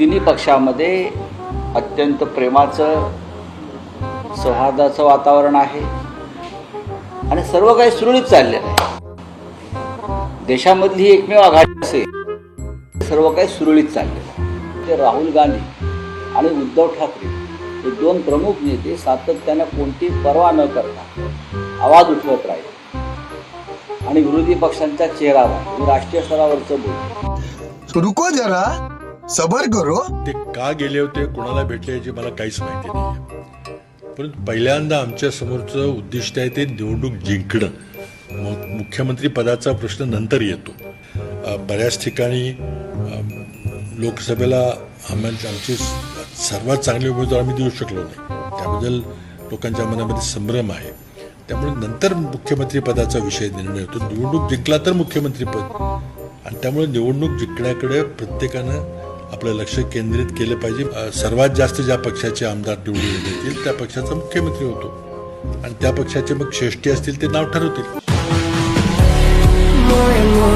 तिन्ही पक्षामध्ये अत्यंत प्रेमाचं सौहार्दाचं वातावरण आहे. आणि सर्व काही सुरळीत चाललेलं आहे. देशामधली ही एकमेव आघाडी असेल सर्व काही सुरळीत चाललेलं आहे. ते राहुल गांधी आणि उद्धव ठाकरे हे दोन प्रमुख नेते सातत्यानं कोणतीही पर्वा न करता आवाज उठवत राहिले. आणि विरोधी पक्षांचा चेहरा राष्ट्रीय स्तरावरचं बोल रुको जरा. सबर करो. ते का गेले होते कोणाला भेटले याची मला काहीच माहिती नाही परंतु पहिल्यांदा आमच्या समोरचं उद्दिष्ट आहे ते निवडणूक जिंकणं. मग मुख्यमंत्री पदाचा प्रश्न नंतर येतो. बऱ्याच ठिकाणी लोकसभेला आम्हाला आमचे सर्वात चांगले उमेदवार आम्ही देऊ शकलो नाही. त्याबद्दल लोकांच्या मनामध्ये संभ्रम आहे. त्यामुळे नंतर मुख्यमंत्री पदाचा विषय निर्णय होतो. निवडणूक जिंकला तर मुख्यमंत्रीपद आणि त्यामुळे निवडणूक जिंकण्याकडे प्रत्येकानं आपलं लक्ष केंद्रित केलं पाहिजे. सर्वात जास्त ज्या पक्षाचे आमदार निवडून येतील त्या पक्षाचा मुख्यमंत्री होतो. आणि त्या पक्षाचे मग श्रेष्ठी असतील ते नाव ठरवतील. More and more